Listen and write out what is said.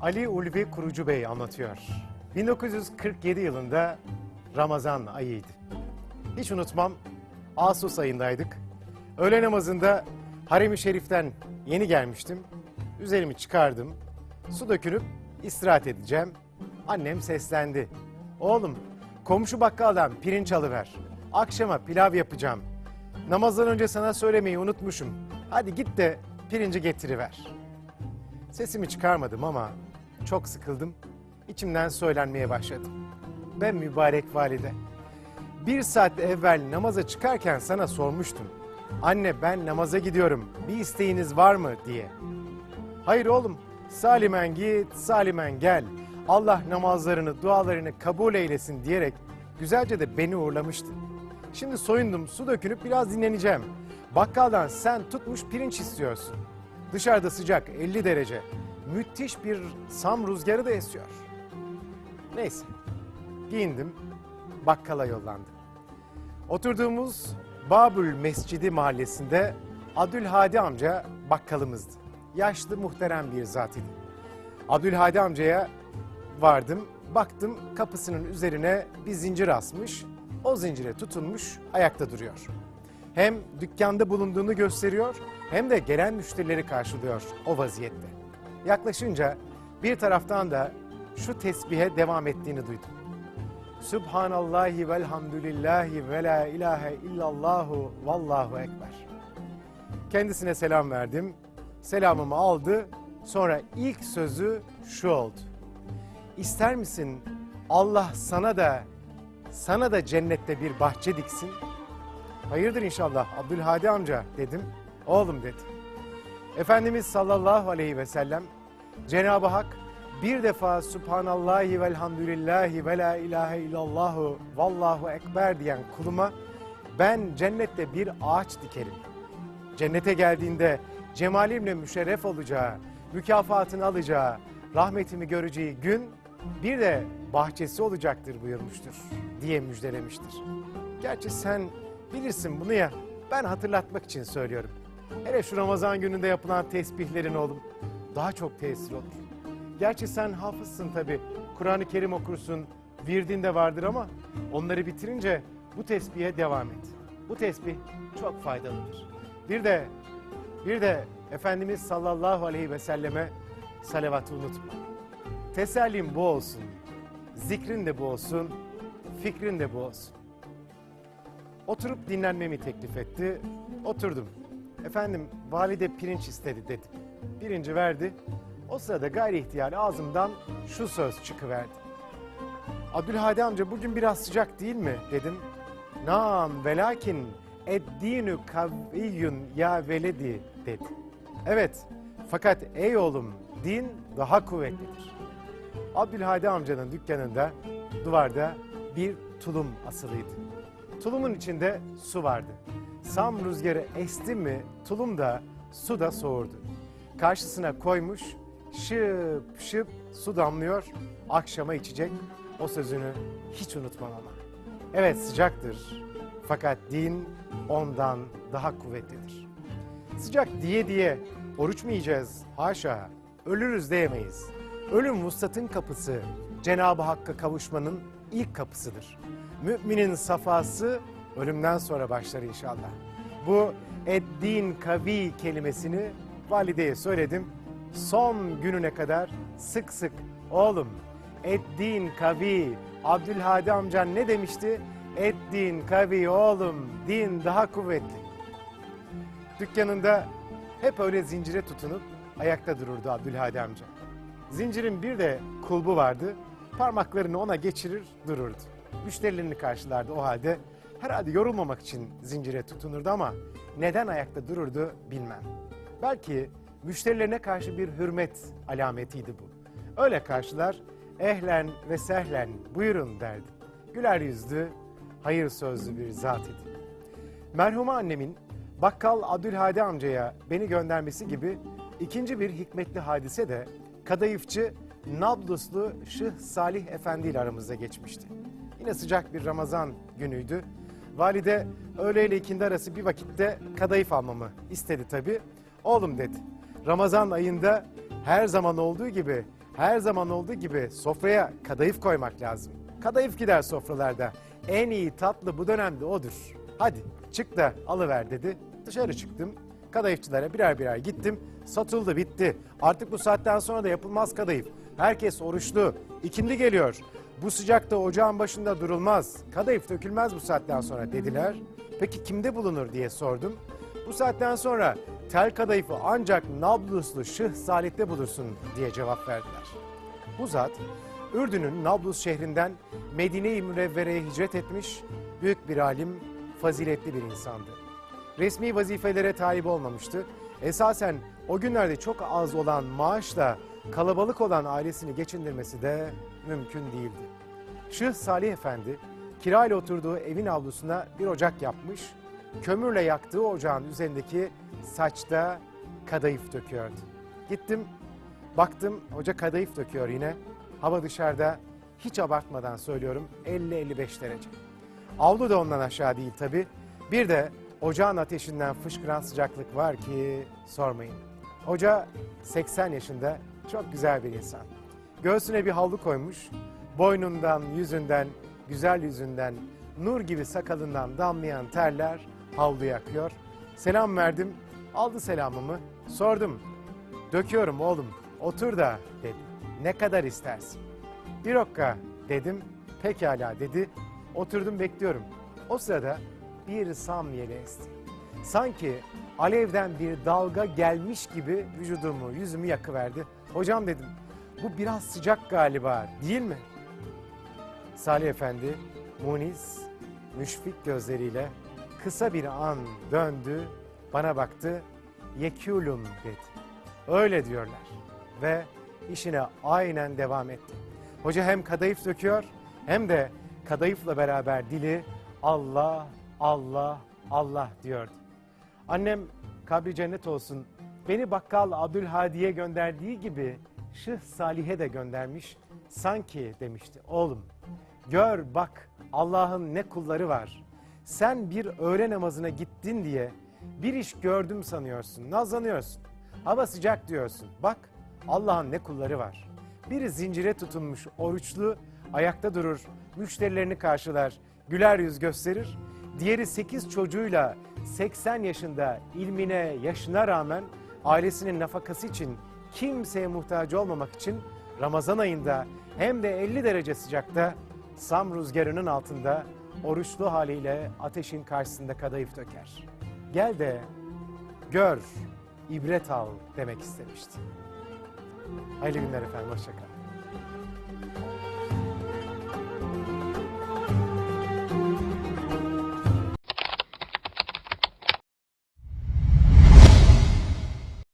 Ali Ulvi Kurucu Bey anlatıyor. 1947 yılında Ramazan ayıydı. Hiç unutmam Ağustos ayındaydık. Öğle namazında Harem-i Şerif'ten yeni gelmiştim. Üzerimi çıkardım. Su dökülüp istirahat edeceğim. Annem seslendi. Oğlum komşu bakkaldan pirinç alıver. Akşama pilav yapacağım. Namazdan önce sana söylemeyi unutmuşum. Hadi git de pirinci getiriver. Sesimi çıkarmadım ama çok sıkıldım. İçimden söylenmeye başladım. Ben mübarek valide. Bir saat evvel namaza çıkarken sana sormuştum. Anne ben namaza gidiyorum. Bir isteğiniz var mı diye. Hayır oğlum. Salimen git, salimen gel. Allah namazlarını, dualarını kabul eylesin diyerek güzelce de beni uğurlamıştı. Şimdi soyundum, su dökülüp biraz dinleneceğim. Bakkaldan sen tutmuş pirinç istiyorsun. Dışarıda sıcak 50 derece. Müthiş bir sam rüzgarı da esiyor. Neyse. Giyindim. Bakkala yollandım. Oturduğumuz Babül Mescidi mahallesinde Abdülhadi amca bakkalımızdı. Yaşlı muhterem bir zat idi. Abdülhadi amcaya vardım. Baktım kapısının üzerine bir zincir asmış. O zincire tutunmuş ayakta duruyor. Hem dükkanda bulunduğunu gösteriyor hem de gelen müşterileri karşılıyor o vaziyette. Yaklaşınca bir taraftan da şu tesbihe devam ettiğini duydum. Subhanallahi velhamdülillahi ve la ilahe illallahu vallahu ekber. Kendisine selam verdim. Selamımı aldı. Sonra ilk sözü şu oldu. İster misin Allah sana da sana da cennette bir bahçe diksin? Hayırdır inşallah Abdülhadi amca dedim. Oğlum dedi. Efendimiz sallallahu aleyhi ve sellem Cenab-ı Hak bir defa Subhanallahi velhamdülillahi ve la ilahe illallahu vallahu ekber diyen kuluma ben cennette bir ağaç dikerim. Cennete geldiğinde cemalimle müşerref olacağı, mükafatını alacağı, rahmetimi göreceği gün bir de bahçesi olacaktır buyurmuştur diye müjdelemiştir. Gerçi sen bilirsin bunu ya ben hatırlatmak için söylüyorum. Hele şu Ramazan gününde yapılan tesbihlerin oğlum daha çok tesir olur. Gerçi sen hafızsın tabi. Kur'an-ı Kerim okursun, virdin de vardır ama onları bitirince bu tesbihe devam et. Bu tesbih çok faydalıdır. Bir de bir de Efendimiz sallallahu aleyhi ve selleme salavatı unutma. Tesellim bu olsun. Zikrin de bu olsun. Fikrin de bu olsun. Oturup dinlenmemi teklif etti. Oturdum. Efendim valide pirinç istedi dedim. Pirinci verdi. O sırada gayri ihtiyar ağzımdan şu söz çıkıverdi. Abdülhadi amca bugün biraz sıcak değil mi dedim. Nam velakin eddinü kaviyyun ya veledi dedi. Evet fakat ey oğlum din daha kuvvetlidir. Abdülhadi amcanın dükkanında duvarda bir tulum asılıydı. Tulumun içinde su vardı. Sam rüzgarı esti mi tulum da su da soğurdu. Karşısına koymuş şıp şıp su damlıyor akşama içecek o sözünü hiç unutmam ama. Evet sıcaktır fakat din ondan daha kuvvetlidir. Sıcak diye diye oruç mu yiyeceğiz? Haşa ölürüz diyemeyiz. Ölüm vuslatın kapısı Cenab-ı Hakk'a kavuşmanın ilk kapısıdır. Müminin safası ölümden sonra başlar inşallah. Bu eddin kavi kelimesini valideye söyledim. Son gününe kadar sık sık oğlum eddin kavi Abdülhadi amcan ne demişti? Eddin kavi oğlum din daha kuvvetli. Dükkanında hep öyle zincire tutunup ayakta dururdu Abdülhadi amca. Zincirin bir de kulbu vardı. Parmaklarını ona geçirir dururdu. Müşterilerini karşılardı o halde. Herhalde yorulmamak için zincire tutunurdu ama neden ayakta dururdu bilmem. Belki müşterilerine karşı bir hürmet alametiydi bu. Öyle karşılar ehlen ve sehlen buyurun derdi. Güler yüzlü, hayır sözlü bir zat idi. Merhume annemin bakkal Abdülhadi amcaya beni göndermesi gibi ikinci bir hikmetli hadise de kadayıfçı Nabluslu Şıh Salih Efendi ile aramızda geçmişti. Yine sıcak bir Ramazan günüydü. Valide öğleyle ikindi arası bir vakitte kadayıf almamı istedi tabii. Oğlum dedi, Ramazan ayında her zaman olduğu gibi her zaman olduğu gibi sofraya kadayıf koymak lazım. Kadayıf gider sofralarda. En iyi tatlı bu dönemde odur. Hadi çık da alıver dedi. Dışarı çıktım. Kadayıfçılara birer birer gittim. Satıldı bitti. Artık bu saatten sonra da yapılmaz kadayıf. Herkes oruçlu. İkindi geliyor. Bu sıcakta ocağın başında durulmaz. Kadayıf dökülmez bu saatten sonra dediler. Peki kimde bulunur diye sordum. Bu saatten sonra tel kadayıfı ancak Nabluslu Şıh Salih'te bulursun diye cevap verdiler. Bu zat Ürdün'ün Nablus şehrinden Medine-i Münevvere'ye hicret etmiş büyük bir alim, faziletli bir insandı. Resmi vazifelere talip olmamıştı. Esasen o günlerde çok az olan maaşla kalabalık olan ailesini geçindirmesi de mümkün değildi. Şıh Salih Efendi kirayla oturduğu evin avlusuna bir ocak yapmış, kömürle yaktığı ocağın üzerindeki saçta kadayıf döküyordu. Gittim, baktım hoca kadayıf döküyor yine. Hava dışarıda hiç abartmadan söylüyorum 50-55 derece. Avlu da ondan aşağı değil tabi. Bir de ocağın ateşinden fışkıran sıcaklık var ki sormayın. Hoca 80 yaşında çok güzel bir insan. Göğsüne bir havlu koymuş. Boynundan, yüzünden, güzel yüzünden, nur gibi sakalından damlayan terler havluya akıyor. Selam verdim, aldı selamımı. Sordum, döküyorum oğlum, otur da dedi. Ne kadar istersin? Bir okka dedim, pekala dedi. Oturdum bekliyorum. O sırada bir samyeli esti. Sanki alevden bir dalga gelmiş gibi vücudumu, yüzümü yakıverdi. Hocam dedim, bu biraz sıcak galiba değil mi? Salih Efendi, Muniz, müşfik gözleriyle kısa bir an döndü, bana baktı, yekûlum dedi. Öyle diyorlar ve işine aynen devam etti. Hoca hem kadayıf döküyor hem de kadayıfla beraber dili Allah, Allah, Allah diyordu. Annem kabri cennet olsun beni bakkal Abdülhadi'ye gönderdiği gibi Şıh Salih'e de göndermiş. Sanki demişti oğlum gör bak Allah'ın ne kulları var. Sen bir öğle namazına gittin diye bir iş gördüm sanıyorsun, nazlanıyorsun. Hava sıcak diyorsun. Bak Allah'ın ne kulları var. Biri zincire tutunmuş oruçlu ayakta durur, müşterilerini karşılar, güler yüz gösterir. Diğeri 8 çocuğuyla 80 yaşında ilmine, yaşına rağmen ailesinin nafakası için kimseye muhtaç olmamak için Ramazan ayında hem de 50 derece sıcakta Sam rüzgarının altında oruçlu haliyle ateşin karşısında kadayıf döker. Gel de gör, ibret al demek istemişti. Hayırlı günler efendim, hoşçakalın.